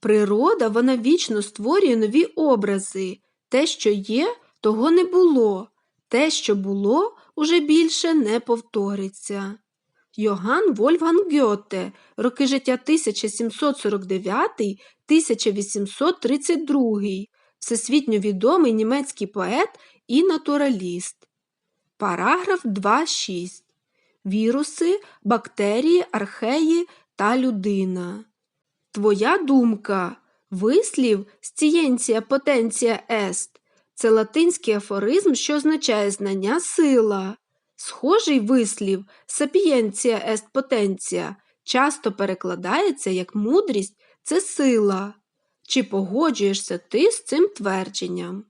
Природа вона вічно створює нові образи. Те, що є, того не було. Те, що було, уже більше не повториться. Йоган Вольфганг Гьоте, роки життя 1749-1832, всесвітньо відомий німецький поет і натураліст. Параграф 2.6. Віруси, бактерії, археї та людина. Твоя думка. Вислів «scientia potенція est» – це латинський афоризм, що означає знання сила. Схожий вислів «sapientia est potentia» часто перекладається як мудрість це сила. Чи погоджуєшся ти з цим твердженням?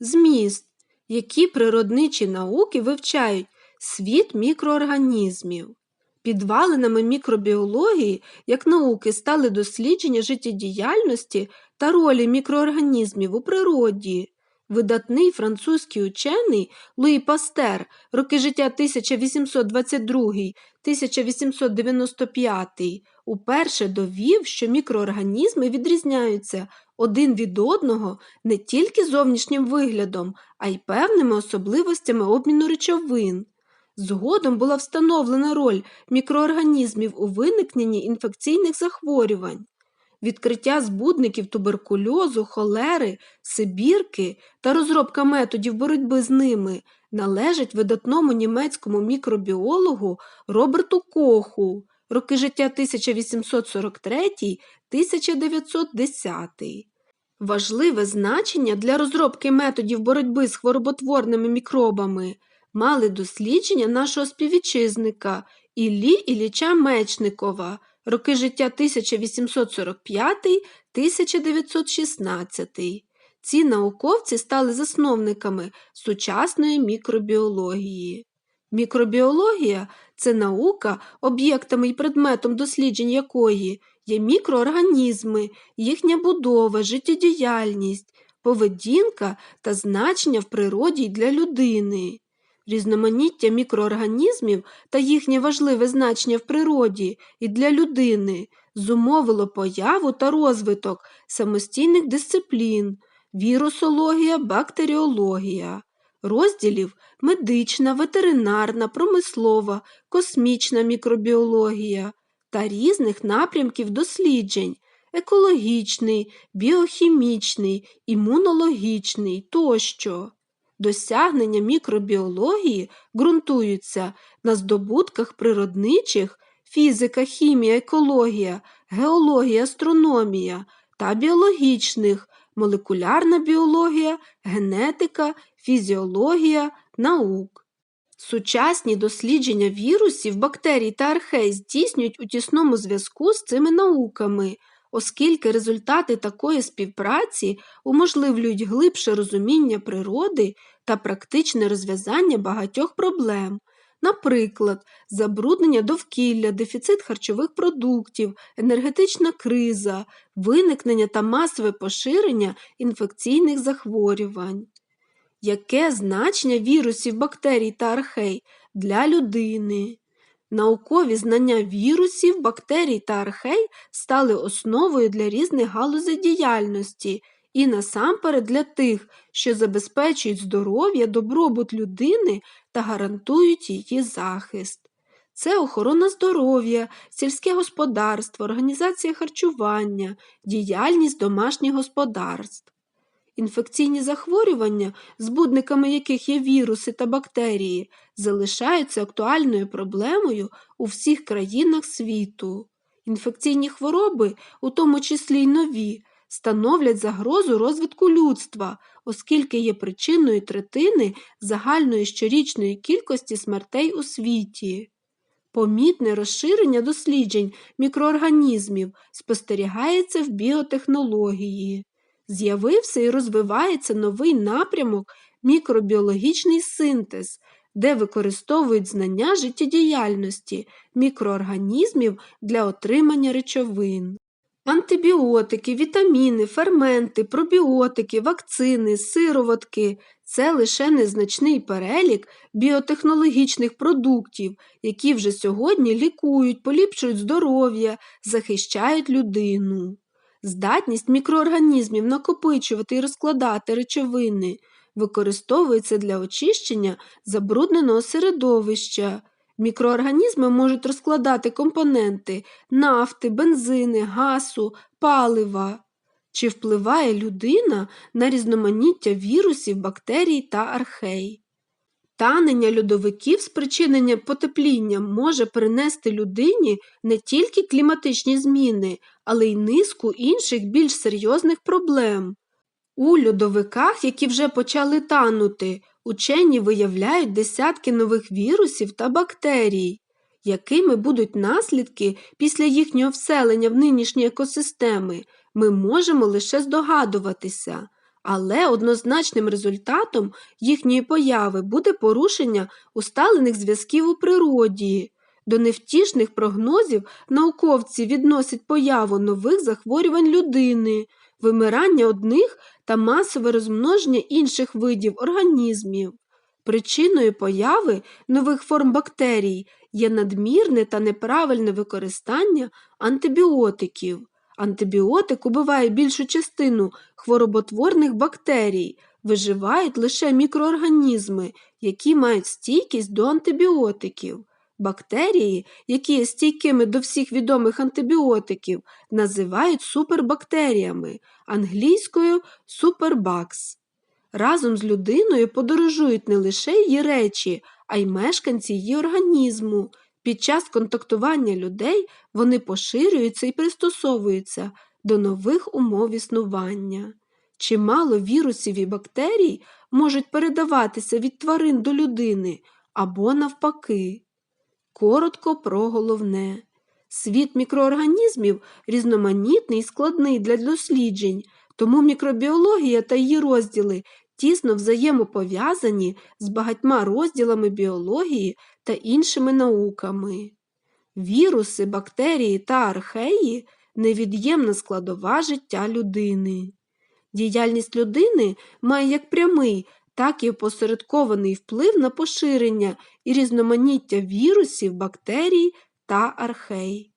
Зміст. Які природничі науки вивчають світ мікроорганізмів? Підвалинами мікробіології як науки стали дослідження життєдіяльності та ролі мікроорганізмів у природі. Видатний французький учений Луї Пастер, роки життя 1822-1895, уперше довів, що мікроорганізми відрізняються один від одного не тільки зовнішнім виглядом, а й певними особливостями обміну речовин. Згодом була встановлена роль мікроорганізмів у виникненні інфекційних захворювань. Відкриття збудників туберкульозу, холери, сибірки та розробка методів боротьби з ними належать видатному німецькому мікробіологу Роберту Коху, роки життя 1843-1910. Важливе значення для розробки методів боротьби з хвороботворними мікробами мали дослідження нашого співвітчизника Іллі Ілліча Мечникова, роки життя 1845-1916. Ці науковці стали засновниками сучасної мікробіології. Мікробіологія це наука, об'єктами і предметом досліджень якої є мікроорганізми, їхня будова, життєдіяльність, поведінка та значення в природі й для людини. Різноманіття мікроорганізмів та їхнє важливе значення в природі і для людини зумовило появу та розвиток самостійних дисциплін, вірусологія, бактеріологія, розділів медична, ветеринарна, промислова, космічна мікробіологія та різних напрямків досліджень екологічний, біохімічний, імунологічний тощо. Досягнення мікробіології ґрунтуються на здобутках природничих фізика, хімія, екологія, геологія, астрономія та біологічних молекулярна біологія, генетика, фізіологія, наук. Сучасні дослідження вірусів, бактерій та архей здійснюють у тісному зв'язку з цими науками оскільки результати такої співпраці уможливлюють глибше розуміння природи та практичне розв'язання багатьох проблем. Наприклад, забруднення довкілля, дефіцит харчових продуктів, енергетична криза, виникнення та масове поширення інфекційних захворювань. Яке значення вірусів, бактерій та архей для людини? Наукові знання вірусів, бактерій та архей стали основою для різних галузей діяльності і насамперед для тих, що забезпечують здоров'я, добробут людини та гарантують її захист. Це охорона здоров'я, сільське господарство, організація харчування, діяльність домашніх господарств. Інфекційні захворювання, збудниками яких є віруси та бактерії, залишаються актуальною проблемою у всіх країнах світу. Інфекційні хвороби, у тому числі й нові, становлять загрозу розвитку людства, оскільки є причиною третини загальної щорічної кількості смертей у світі. Помітне розширення досліджень мікроорганізмів спостерігається в біотехнології. З'явився і розвивається новий напрямок мікробіологічний синтез, де використовують знання життєдіяльності мікроорганізмів для отримання речовин. Антибіотики, вітаміни, ферменти, пробіотики, вакцини, сироватки це лише незначний перелік біотехнологічних продуктів, які вже сьогодні лікують, поліпшують здоров'я, захищають людину. Здатність мікроорганізмів накопичувати і розкладати речовини використовується для очищення забрудненого середовища. Мікроорганізми можуть розкладати компоненти нафти, бензини, газу, палива. Чи впливає людина на різноманіття вірусів, бактерій та архей? Танення льодовиків, спричинення потеплінням, може принести людині не тільки кліматичні зміни, але й низку інших більш серйозних проблем. У льодовиках, які вже почали танути, учені виявляють десятки нових вірусів та бактерій. Якими будуть наслідки після їхнього вселення в нинішні екосистеми, ми можемо лише здогадуватися, але однозначним результатом їхньої появи буде порушення усталених зв'язків у природі. До невтішних прогнозів науковці відносять появу нових захворювань людини, вимирання одних та масове розмноження інших видів організмів. Причиною появи нових форм бактерій є надмірне та неправильне використання антибіотиків. Антибіотик убиває більшу частину хвороботворних бактерій, виживають лише мікроорганізми, які мають стійкість до антибіотиків. Бактерії, які є стійкими до всіх відомих антибіотиків, називають супербактеріями, англійською супербакс. Разом з людиною подорожують не лише її речі, а й мешканці її організму. Під час контактування людей вони поширюються і пристосовуються до нових умов існування. Чимало вірусів і бактерій можуть передаватися від тварин до людини або навпаки. Коротко про головне. Світ мікроорганізмів різноманітний і складний для досліджень, тому мікробіологія та її розділи тісно взаємопов'язані з багатьма розділами біології та іншими науками. Віруси, бактерії та археї невід'ємна складова життя людини. Діяльність людини має як прямий, так і опосередкований вплив на поширення і різноманіття вірусів, бактерій та архей.